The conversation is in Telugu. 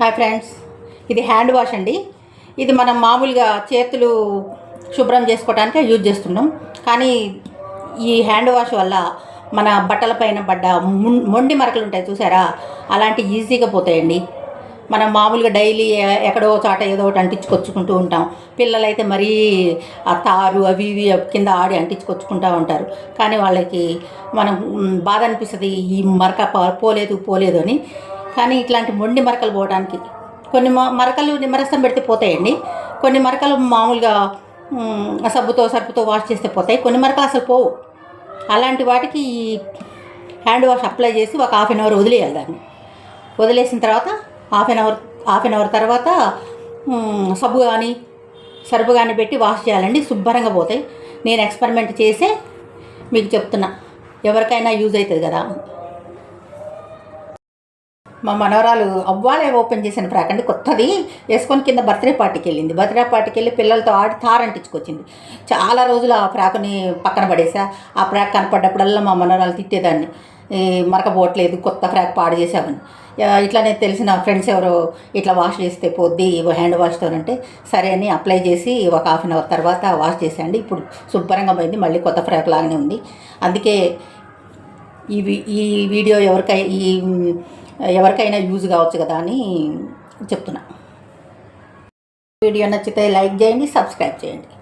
Hi friends. ఇది హ్యాండ్ వాష్ అండి. ఇది మనం మామూలుగా చేతులు శుభ్రం చేసుకోవడానికే యూజ్ చేస్తున్నాం కానీ ఈ హ్యాండ్ వాష్ వల్ల మన బట్టల పైన పడ్డ ముం- మొండి మరకలు ఉంటాయి చూసారా? అలాంటి ఈజీగా పోతాయండి. మనం మామూలుగా డైలీ ఎక్కడో చోట ఏదో ఒకటి అంటించుకొచ్చుకుంటూ ఉంటాం. పిల్లలైతే మరీ ఆ తారు అవి ఇవి కింద ఆడి అంటించుకొచ్చుకుంటూ ఉంటారు. కానీ వాళ్ళకి మనం బాధ అనిపిస్తుంది ఈ మరక ప- పోలేదు పోలేదు అని. కానీ ఇట్లాంటి మొండి మరకలు పోవడానికి కొన్ని మరకలు నిమ్మరసం పెడితే పోతాయండి. కొన్ని మరకలు మామూలుగా సబ్బుతో సర్పుతో వాష్ చేస్తే పోతాయి. కొన్ని మరకలు అసలు పోవు. అలాంటి వాటికి ఈ హ్యాండ్ వాష్ అప్లై చేసి ఒక హాఫ్ అన్ అవర్ వదిలేయాలి దాన్ని. వదిలేసిన తర్వాత half an hour half an hour తర్వాత సబ్బు కానీ సరుపు కానీ పెట్టి వాష్ చేయాలండి. శుభ్రంగా పోతాయి. నేను ఎక్స్పెరిమెంట్ చేసే మీకు చెప్తున్నా. ఎవరికైనా యూజ్ అవుతుంది కదా. మా మనవరాలు అవ్వాలే ఓపెన్ చేసిన ఫ్రాక్ అంటే కొత్తది. వేసుకొని కింద బర్త్డే పార్టీకి వెళ్ళింది. బర్త్డే పార్టీకి వెళ్ళి పిల్లలతో ఆడి తారంటించుకొచ్చింది చాలా రోజులు ఆ ఫ్రాక్ని పక్కన పడేసా. ఆ ఫ్రాక్ కనపడ్డప్పుడల్లా మా మనవరాలు తిట్టేదాన్ని. ఈ మరకపోవట్లేదు కొత్త ఫ్రాక్ పాడు చేసామని ఇట్లానే తెలిసిన ఫ్రెండ్స్ ఎవరో ఇట్లా వాష్ చేస్తే పోద్ది హ్యాండ్ వాష్తో అంటే సరే అని అప్లై చేసి ఒక హాఫ్ అన్ అవర్ తర్వాత వాష్ చేసేయండి ఇప్పుడు శుభ్రంగా పోయింది. మళ్ళీ కొత్త ఫ్రాక్ లాగానే ఉంది. అందుకే ఈ ఈ వీడియో ఎవరికై ఈ ఎవరికైనా యూజ్ కావచ్చు కదా అని చెప్తున్నా. వీడియో నచ్చితే లైక్ చేయండి సబ్స్క్రైబ్ చేయండి.